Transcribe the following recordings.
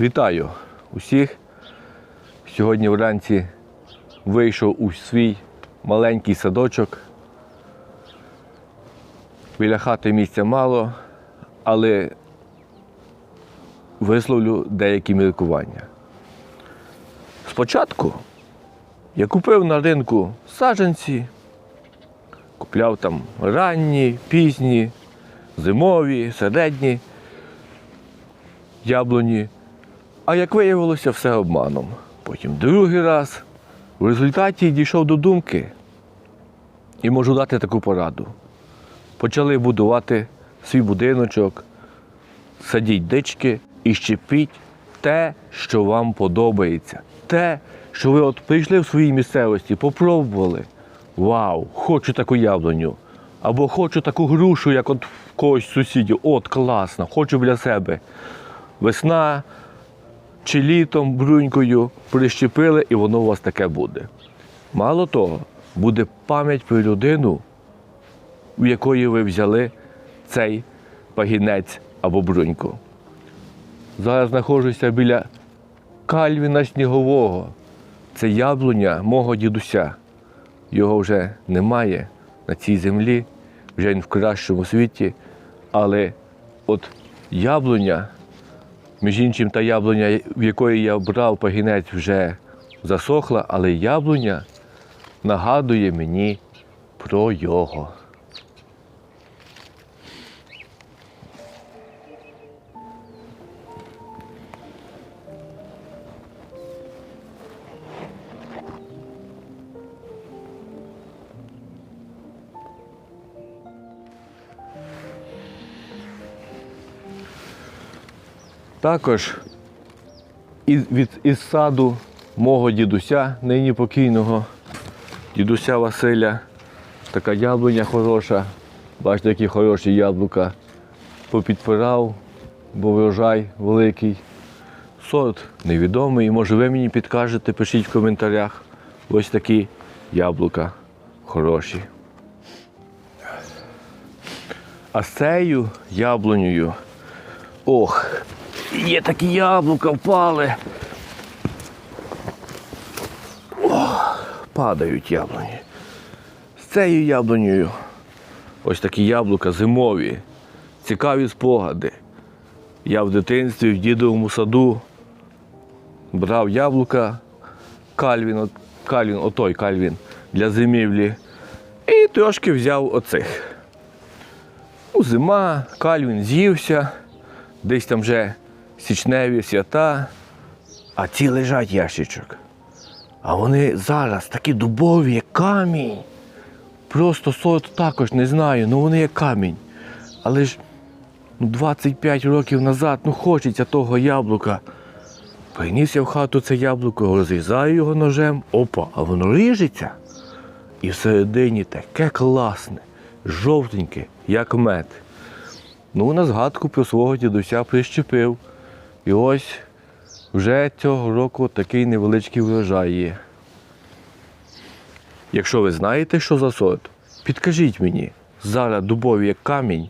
Вітаю усіх. Сьогодні вранці вийшов у свій маленький садочок. Біля хати місця мало, але висловлю деякі міркування. Спочатку я купив на ринку саджанці, купляв там ранні, пізні, зимові, середні яблуні. А як виявилося, все обманом. Потім другий раз. В результаті дійшов до думки і можу дати таку пораду. Почали будувати свій будиночок, садіть дички і щепіть те, що вам подобається. Те, що ви от прийшли в своїй місцевості, попробували. Вау, хочу таку яблуню. Або хочу таку грушу, як от в когось сусідів. От класно, хочу для себе. Весна чи літом брунькою прищепили, і воно у вас таке буде. Мало того, буде пам'ять про людину, у якої ви взяли цей пагінець або бруньку. Зараз знаходжуся біля кальвіна снігового. Це яблуня мого дідуся. Його вже немає на цій землі, вже він в кращому світі. Але от яблуня, між іншим, та яблуня, в якої я брав пагінець, вже засохла, але яблуня нагадує мені про його. Також від, із саду мого дідуся, нині покійного, дідуся Василя, така яблуня хороша. Бачите, які хороші яблука. Попідпирав, бо врожай великий. Сорт невідомий. Може ви мені підкажете, пишіть в коментарях. Ось такі яблука хороші. А з цією яблунею, ох, Є такі яблука впали. Падають яблуні. З цією яблунею ось такі яблука зимові, цікаві спогади. Я в дитинстві в дідовому саду брав яблука, кальвін, кальвін, отой кальвін для зимівлі. І трошки взяв оцих. Ну, зима, кальвін з'ївся, десь там вже січневі свята, а ці лежать ящичок. А вони зараз такі дубові, як камінь. Просто сорт також не знаю, ну вони як камінь. Але ж ну, 25 років назад ну хочеться того яблука. Приніс я в хату це яблуко, розрізаю його ножем, опа, а воно ріжеться. І всередині таке класне, жовтеньке, як мед. Ну, на згадку про свого дідуся прищепив. І ось вже цього року такий невеличкий врожай є. Якщо ви знаєте, що за сорт, підкажіть мені, зараз дубові як камінь,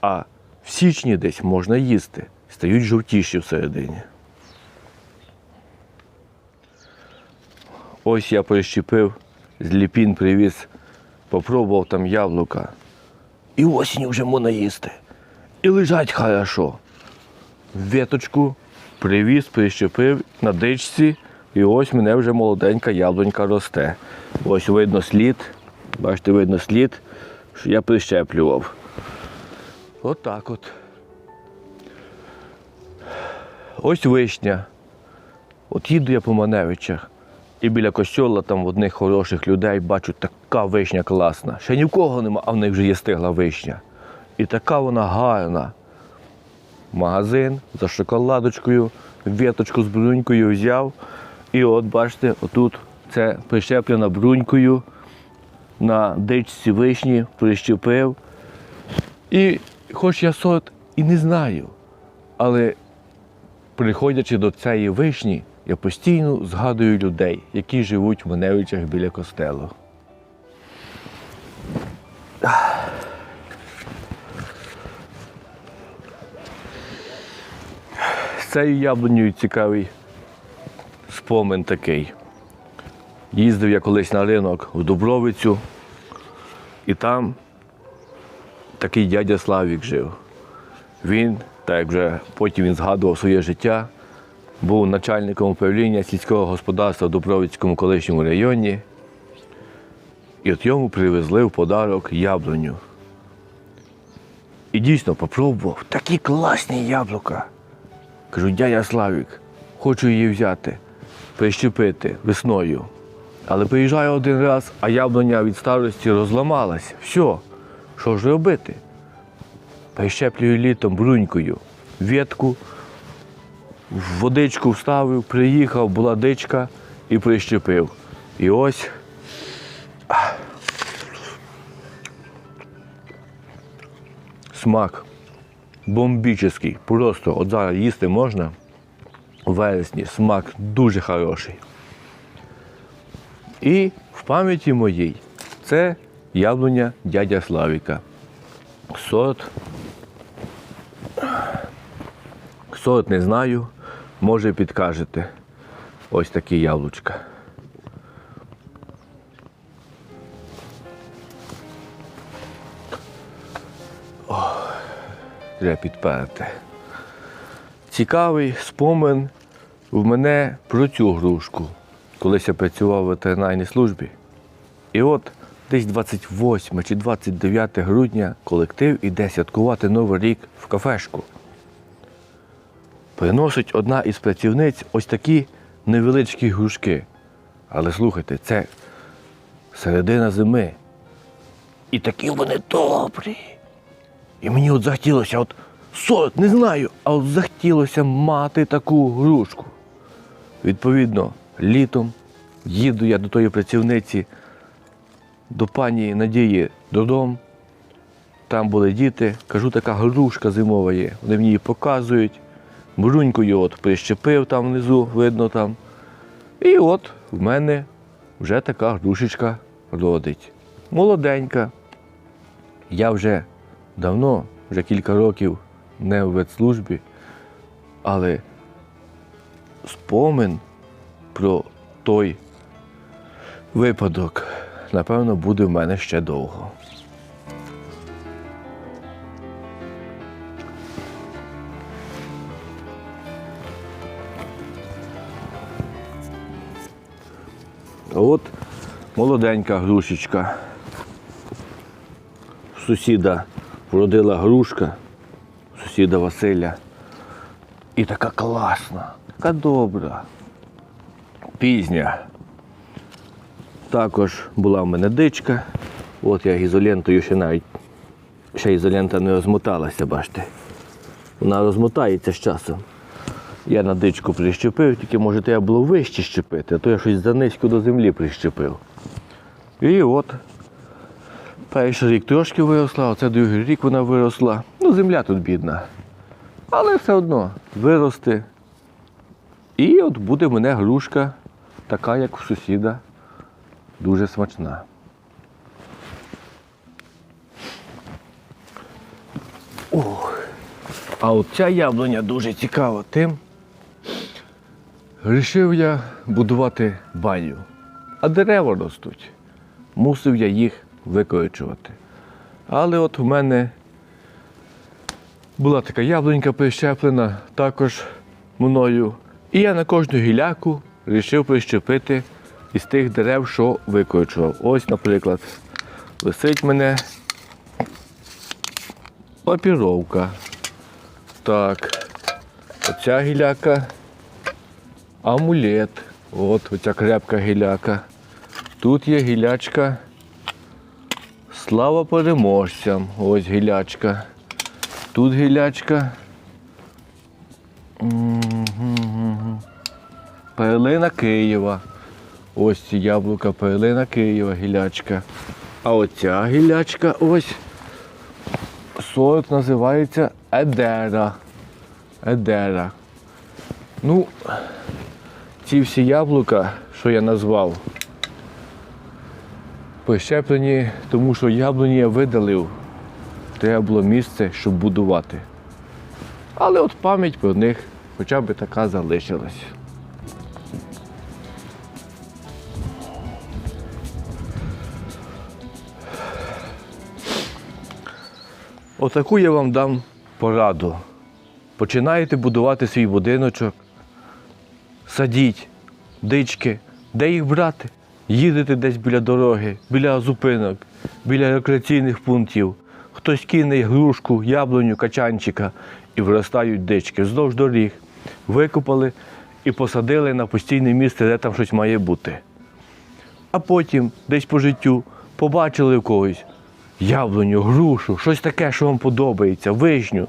а в січні десь можна їсти, стають жовтіші всередині. Ось я прищепив, з ліпін привіз, попробував там яблука. І осінь вже можна їсти. І лежать хорошо. Веточку привіз, прищепив на дичці, і ось мене вже молоденька яблунька росте. Ось видно слід, бачите, видно слід, що я прищеплював. Отак от. Ось вишня. От їду я по Маневичах. І біля костьола там в одних хороших людей бачу, така вишня класна. Ще ні в кого нема, а в них вже є стигла вишня. І така вона гарна. Магазин за шоколадочкою, віточку з брунькою взяв. І от бачите, отут це прищеплено брунькою на дичці вишні, прищепив. І хоч я сорт і не знаю, але приходячи до цієї вишні, я постійно згадую людей, які живуть в Маневичах біля костелу. З з цією яблунею цікавий спомин такий. Їздив я колись на ринок в Дубровицю, і там такий дядя Славік жив. Він, так як вже потім він згадував своє життя, був начальником управління сільського господарства в Дубровицькому колишньому районі. І от йому привезли в подарок яблуню. І дійсно попробував такі класні яблука. Кажу, дядя Славік, хочу її взяти, прищепити весною. Але приїжджаю один раз, а яблуня від старості розламалась. Все, що ж робити? Прищеплюю літом брунькою. Ветку, в водичку вставив, приїхав, була дичка і прищепив. І ось смак бомбічний. Просто от зараз їсти можна у вересні. Смак дуже хороший. І в пам'яті моїй це яблуня дядя Славіка. Сорт. Сорт не знаю, може підкажете. Ось такі яблучка. Треба підперти. Цікавий спомин в мене про цю грушку, колись я працював в ветеринарній службі. І от десь 28 чи 29 грудня колектив іде святкувати Новий рік в кафешку. Приносить одна із працівниць ось такі невеличкі грушки. Але слухайте, це середина зими. І такі вони добрі. І мені от захотілося, от сорт, не знаю, а от захотілося мати таку грушку. Відповідно, літом їду я до тої працівниці, до пані Надії додому. Там були діти, кажу, така грушка зимова є. Вони мені її показують. Брунькою от прищепив там внизу, видно там. І от в мене вже така грушечка родить. Молоденька. Я вже давно, вже кілька років не в ветслужбі, але спомин про той випадок, напевно, буде в мене ще довго. От молоденька грушечка. Сусіда вродила грушка, сусіда Василя. І така класна, така добра, пізня. Також була в мене дичка. От я ізолентою ще навіть ще ізолента не розмоталася, бачите. Вона розмотається з часом. Я на дичку прищепив, тільки може треба було вище щепити, а то я щось занизько до землі прищепив. І от перший рік трошки виросла, оце другий рік вона виросла. Ну, земля тут бідна. Але все одно виросте. І от буде в мене грушка, така, як у сусіда, дуже смачна. Ох. А от ця яблуня дуже цікава тим. Рішив я будувати баню, а дерева ростуть. Мусив я їх викоричувати. Але от в мене була така яблунька прищеплена також мною. І я на кожну гіляку вирішив прищепити із тих дерев, що викорчував. Ось, наприклад, висить мене папіровка. Так, оця гіляка амулет. От оця крепка гіляка. Тут є гілячка. Слава переможцям. Ось гілячка. Тут гілячка. Перлина Києва. Ось ці яблука, перлина Києва, гілячка. А оця гілячка ось. Сорт називається Едера. Едера. Ну, ці всі яблука, що я назвав, прищеплені, тому що яблуні я видалив. Треба було місце, щоб будувати. Але от пам'ять про них хоча б така залишилась. Отаку я вам дам пораду. Починаєте будувати свій будиночок, садіть дички, де їх брати? Їдете десь біля дороги, біля зупинок, біля рекреаційних пунктів. Хтось кине грушку, яблуню, качанчика і виростають дички вздовж доріг. Викопали і посадили на постійне місце, де там щось має бути. А потім, десь по життю, побачили в когось яблуню, грушу, щось таке, що вам подобається, вишню.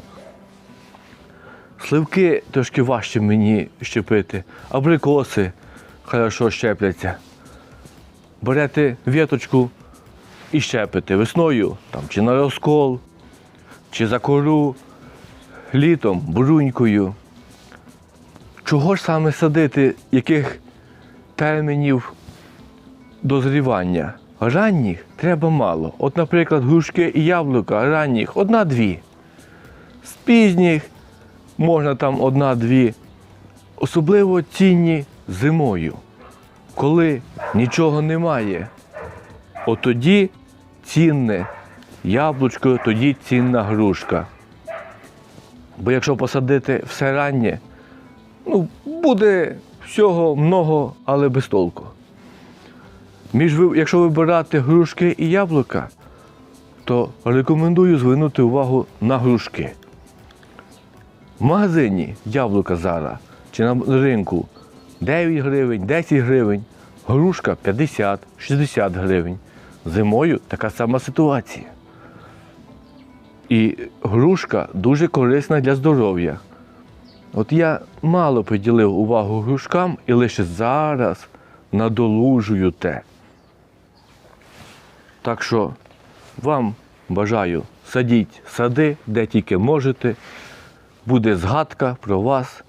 Сливки трошки важче мені щепити, абрикоси хорошо щепляться. Берете віточку і щепите весною, там, чи на розкол, чи за кору, літом брунькою. Чого ж саме садити, яких термінів дозрівання? Ранніх треба мало. От, наприклад, грушки і яблука ранніх одна-дві. З пізніх можна там одна-дві. Особливо цінні зимою, коли нічого немає. От тоді цінне яблучко, тоді цінна грушка. Бо якщо посадити все раннє, ну, буде всього много, але без толку. Між, якщо вибирати грушки і яблука, то рекомендую звернути увагу на грушки. В магазині яблука зараз чи на ринку 9 гривень, 10 гривень, грушка 50-60 гривень. Зимою така сама ситуація. І грушка дуже корисна для здоров'я. От я мало приділив увагу грушкам і лише зараз надолужую те. Так що вам бажаю садіть сади, де тільки можете. Буде згадка про вас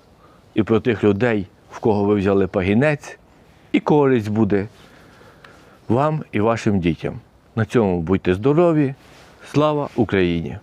і про тих людей, в кого ви взяли пагінець, і користь буде вам і вашим дітям. На цьому будьте здорові. Слава Україні!